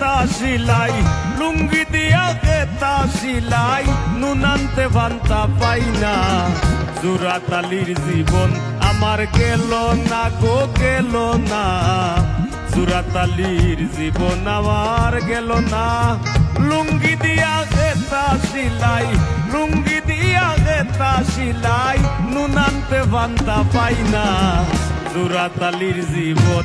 খেতা সিলাই, লুঙ্গি দিয়া খেতা সিলাই, নুনান্তে ভান্তা পাই না। জুরাতালির জীবন আমার গেল না গো, গেল না। জুরাতালির জীবন আমার গেল না। লুঙ্গি দিয়া খেতা সিলাই, লুঙ্গি দিয়া খেতা সিলাই, নুনান্তে ভান্তা পাই না। জুরাতালির জীবন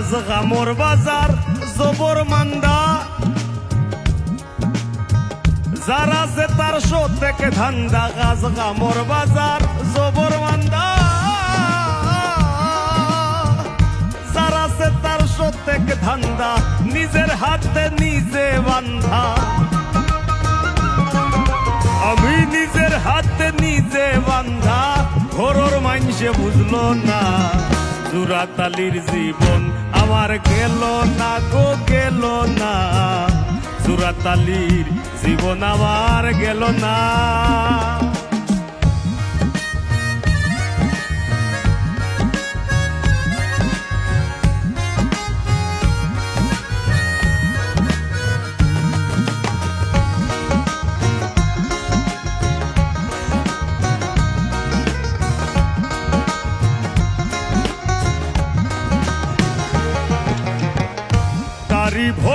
কাজ গামর বাজার, জবর মান্দা। যারা যে তার শো থেকে ধান্দা গাছ গামর বাজার, জবর মান্দা। যারা সে তার শো থেকে ধান্দা, নিজের হাতে নিজে বান্ধা। আমি নিজের হাতে নিজে বান্ধা, ঘরর মাইনসে বুঝলো না। জুরাতালির জীবন আমার গেল না গো গেল না। জুরাতালির জীবন আমার গেল না।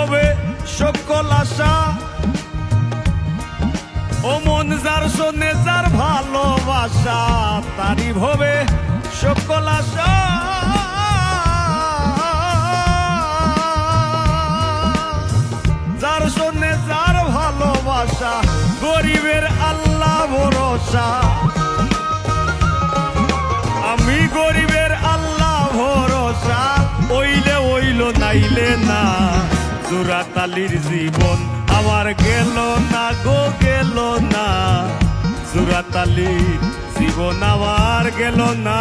ভবে সকল আশা। ও মন যার শোনে যার ভালোবাসা তারি ভবে সকল আশা। জুরাতালির জীবন। আমার গেল না গো গেল না। সুরাতালি জীবন আমার গেল না।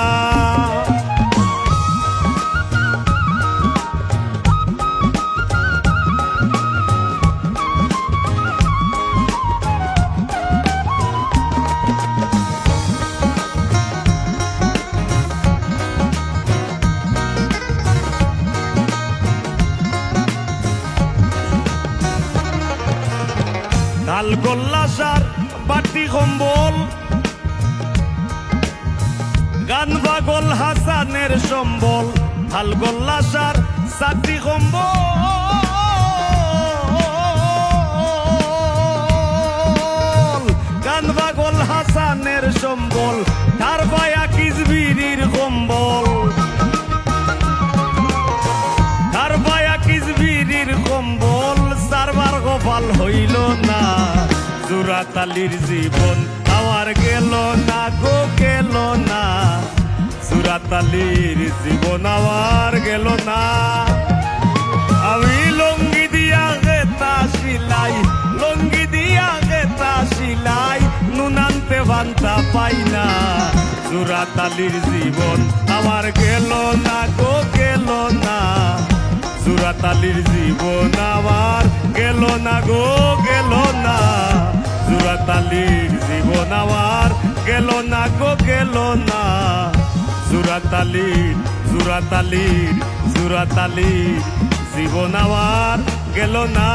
লাল গোল্লাসার বাটি কম্বল। গান বাগল হাসানের সম্বল, হাল সাটি গান বাগল হাসানের সম্বল, তার বায়া কিজবিরির কম্বল। জুরাতালির জীবন। আমার গেল না গো, গেল না। জুরাতালির জীবন আমার গেল না। আমি লঙ্গি দিয়া গেতা সিলাই, লঙ্গি দিয়া গেতা সিলাই নুনান্তে ভান্তা পাই না। জুরাতালির জীবন আমার গেল না গো, গেল না। জুরাতালির জীবন আমার গেল না গো। আমার গেল না গো গেল না। জুরাতালির জুরাতালির জুরাতালির জীবন আমার গেল না।